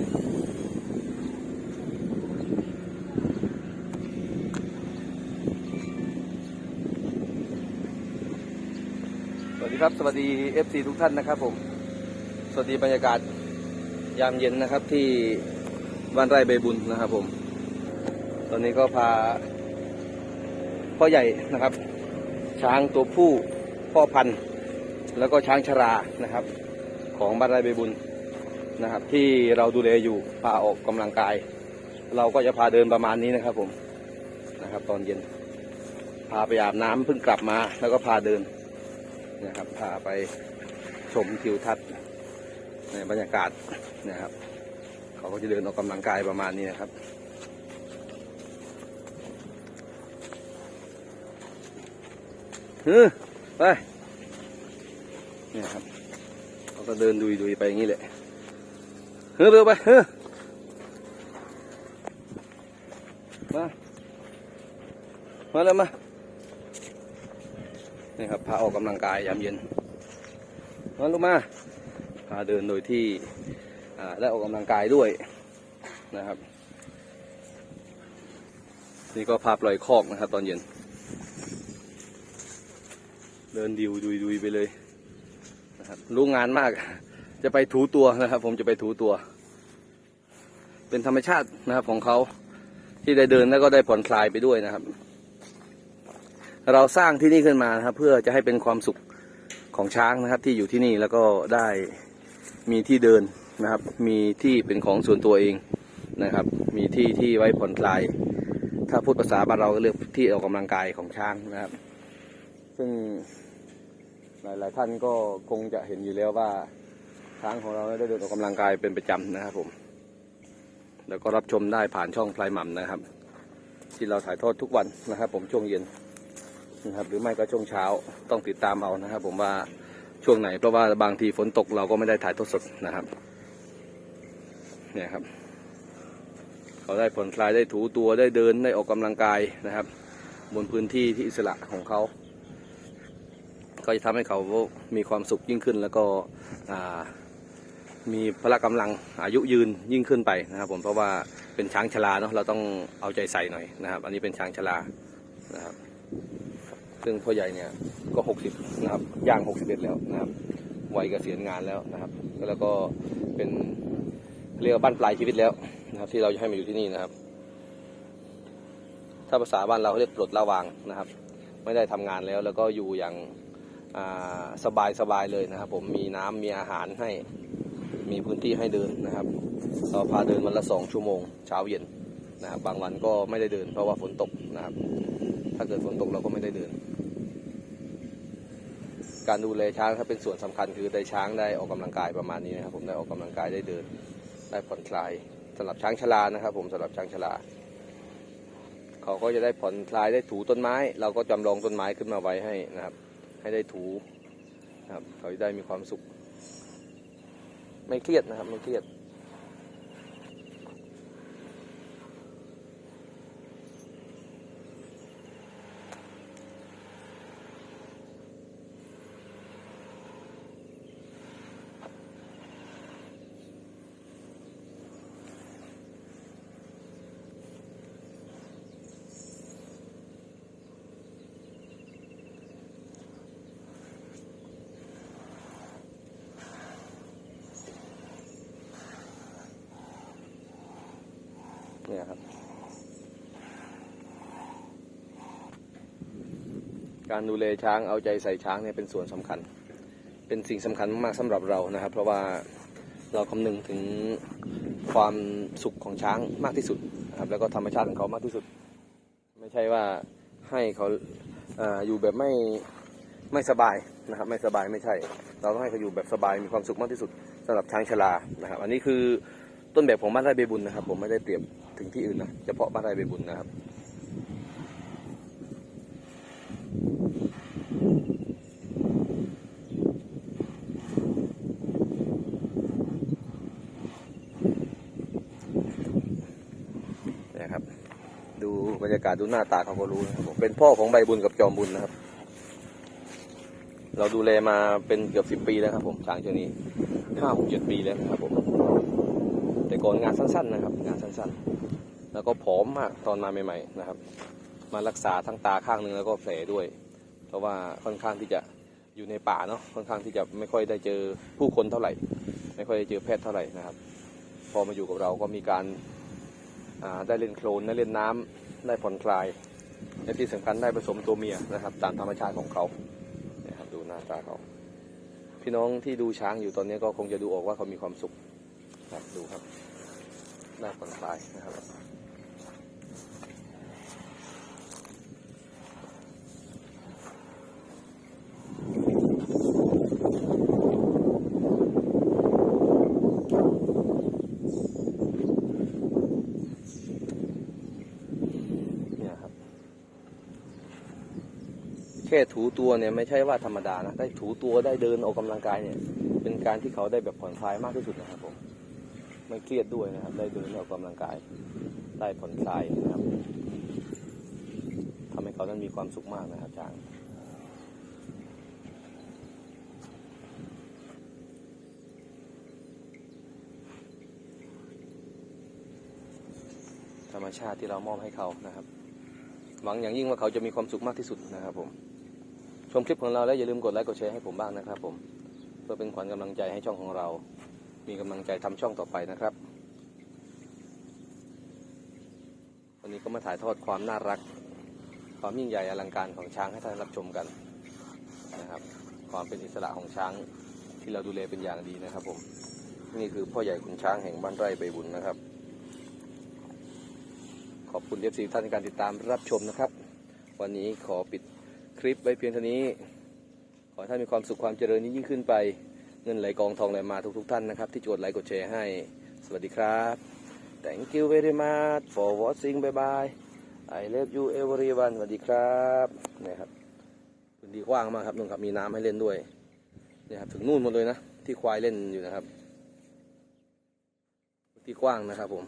สวัสดีครับ สวัสดี FC ทุกท่านนะครับผม สวัสดีบรรยากาศยามเย็นนะครับที่บ้านไร่ใบบุญนะครับผม ตอนนี้ก็พา พ่อใหญ่นะครับ ช้างตัวผู้พ่อพันธุ์ แล้วก็ช้างชรานะครับ ของบ้านไร่ใบบุญ นะครับ ที่เราดูแลอยู่พาออกกำลังกาย เราก็จะพาเดินประมาณนี้นะครับ ผมนะครับ ตอนเย็น พาไปอาบน้ำเพิ่งกลับมา แล้วก็พาเดินนะครับ พาไปชมทิวทัศน์ในบรรยากาศนะครับ เขาก็จะเดินออกกำลังกายประมาณนี้นะครับเฮ้ยไปเนี่ยครับเขาก็เดินดุยดุยๆไปอย่างนี้แหละ ฮ้ยเบลไปเฮ้ยมา มาแล้วมา นี่ครับพาออกกำลังกายยามเย็น มาลูกมาพาเดินโดยที่อ่าได้ออกกำลังกายด้วยนะครับ นี่ก็พาปล่อยคอกนะครับ ตอนเย็น เดินดิวดุยดุยไปเลยนะครับรู้งานมาก จะไปถูตัวนะครับ ผมจะไปถูตัว เป็นธรรมชาตินะครับ ของเขาที่ได้เดินแล้วก็ได้ผ่อนคลายไปด้วยนะครับ เราสร้างที่นี่ขึ้นมานะครับ เพื่อจะให้เป็นความสุขของช้างนะครับ ที่อยู่ที่นี่แล้วก็ได้มีที่เดินนะครับ มีที่เป็นของส่วนตัวเองนะครับ มีที่ที่ไว้ผ่อนคลาย ถ้าพูดภาษาบ้านเราก็เรียกที่ออกกำลังกายของช้างนะครับ ซึ่งหลาย ๆ ท่านก็คงจะเห็นอยู่แล้วว่า ช้างของเราได้เดินออกกำลังกายเป็นประจำนะครับผม แล้วก็รับชมได้ผ่านช่องพลายหม่ำนะครับ ที่เราถ่ายทอดทุกวันนะครับ ผมช่วงเย็นนะครับ หรือไม่ก็ช่วงเช้าต้องติดตามเอานะครับ ผมว่าช่วงไหน เพราะว่าบางทีฝนตกเราก็ไม่ได้ถ่ายทอดสดนะครับ เนี่ยครับ เขาได้ผ่อนคลายได้ถูตัวได้เดินได้ออกกำลังกายนะครับ บนพื้นที่ที่อิสระของเขาก็จะทำให้เขามีความสุขยิ่งขึ้นแล้วก็อ่า มีพละกำลังอายุยืนยิ่งขึ้นไปนะครับ ผมเพราะว่าเป็นช้างชราเนาะเราต้องเอาใจใส่หน่อยนะครับ อันนี้เป็นช้างชรานะครับ ซึ่งพ่อใหญ่เนี่ยก็หกสิบนะครับย่างหกสิบเอ็ดแล้วนะครับวัยเกษียณงานแล้วนะครับ แล้วก็เป็นเรียกว่าบ้านปลายชีวิตแล้วนะครับ ที่เราจะให้มาอยู่ที่นี่นะครับ ถ้าภาษาบ้านเราเขาเรียกปลดระวางนะครับ ไม่ได้ทำงานแล้ว แล้วก็อยู่อย่างาสบายสบายเลยนะครับ ผมมีน้ำมีอาหารให้ มีพื้นที่ให้เดินนะครับเราพาเดินวันละสองชั่วโมง เช้าเย็นนะครับบางวันก็ไม่ได้เดิน เพราะว่าฝนตกนะครับ ถ้าเกิดฝนตกเราก็ไม่ได้เดิน การดูแลช้างถ้าเป็นส่วนสำคัญคือได้ช้างได้ออกกำลังกายประมาณนี้นะครับ ผมได้ออกกำลังกายได้เดิน ได้ผ่อนคลายสำหรับช้างชรานะครับ ผมสำหรับช้างชราเขาก็จะได้ผ่อนคลายได้ถูต้นไม้ เราก็จำลองต้นไม้ขึ้นมาไว้ให้นะครับ ให้ได้ถูนะครับเขาจะได้มีความสุข ไม่เครียดนะครับไม่เครียด เนี่ยครับ การดูแลช้างเอาใจใส่ช้างเนี่ยเป็นส่วนสำคัญ เป็นสิ่งสำคัญมากๆสำหรับเรานะครับ เพราะว่าเราคำนึงถึงความสุขของช้างมากที่สุดนะครับ แล้วก็ธรรมชาติของเขามากที่สุด ไม่ใช่ว่าให้เขาออยู่แบบไม่ไม่สบายนะครับ ไม่สบายไม่ใช่ เราต้องให้เขาอยู่แบบสบายมีความสุขมากที่สุดสำหรับช้างชรานะครับ อันนี้คือต้นแบบของบ้านไร่เบบุญนะครับ ผมไม่ได้เปรียบ ถึงที่อื่นนะเฉพาะบ้านไร่เบบุญนะครับนะครับ ดูบรรยากาศดูหน้าตาเขาก็รู้นะครับผมเป็นพ่อของใบบุญกับจอมบุญนะครับ เราดูแลมาเป็นเกือบสิบปีแล้วครับผมช้างตัวนี้ห้าหกเจ็ดปีแล้วครับผม แต่ก่อนงานสั้นๆนะครับ งานสั้นๆ แล้วก็ผอมมากตอนมาใหม่ ๆนะครับ มารักษาทั้งตาข้างหนึ่งแล้วก็แผลด้วย เพราะว่าค่อนข้างที่จะอยู่ในป่าเนาะค่อนข้างที่จะไม่ค่อยได้เจอผู้คนเท่าไหร่ ไม่ค่อยได้เจอแพทย์เท่าไหร่นะครับ พอมาอยู่กับเราก็มีการาได้เล่นโคลนได้เล่นน้ำได้ผ่อนคลายและที่สำคัญได้ผสมตัวเมียนะครับ ตามธรรมชาติของเขาเนี่ยครับดูหน้าตาเขา พี่น้องที่ดูช้างอยู่ตอนนี้ก็คงจะดูออกว่าเขามีความสุข ครับดูครับน่าผ่อนคลายนะครับเนี่ยครับแค่ถูตัวเนี่ยไม่ใช่ว่าธรรมดานะ ได้ถูตัวได้เดินออกกำลังกายเนี่ย เป็นการที่เขาได้แบบผ่อนคลายมากที่สุดนะครับผม ไม่เครียดด้วยนะครับ ได้เดินออกกำลังกาย ได้ผ่อนคลายนะครับทำให้เขานั้นมีความสุขมากนะครับช้างธรรมชาติที่เรามอบให้เขานะครับ หวังอย่างยิ่งว่าเขาจะมีความสุขมากที่สุดนะครับผม ชมคลิปของเราแล้วอย่าลืมกดไลค์กดแชร์ให้ผมบ้างนะครับผม เพื่อเป็นขวัญกำลังใจให้ช่องของเรา มีกำลังใจทำช่องต่อไปนะครับ วันนี้ก็มาถ่ายทอดความน่ารัก ความยิ่งใหญ่อลังการของช้างให้ท่านรับชมกันนะครับ ความเป็นอิสระของช้างที่เราดูแลเป็นอย่างดีนะครับ ผม นี่คือพ่อใหญ่ขุนช้างแห่งบ้านไร่ใบบุญนะครับ ขอบคุณเอฟซีท่านในการติดตามรับชมนะครับ วันนี้ขอปิดคลิปไว้เพียงเท่านี้ ขอให้ท่านมีความสุขความเจริญยิ่งขึ้นไป เงินไหลกองทองไหลมาทุก ๆ ท่านนะครับ ที่จวดไลค์กดแชร์ให้ สวัสดีครับ thank you very much for watching bye bye I love you everyone สวัสดีครับนี่ครับพื้นที่กว้างมากครับนุ่นครับมีน้ำให้เล่นด้วยนี่ครับถึงนู่นหมดเลยนะ ที่ควายเล่นอยู่นะครับพื้นที่กว้างนะครับผม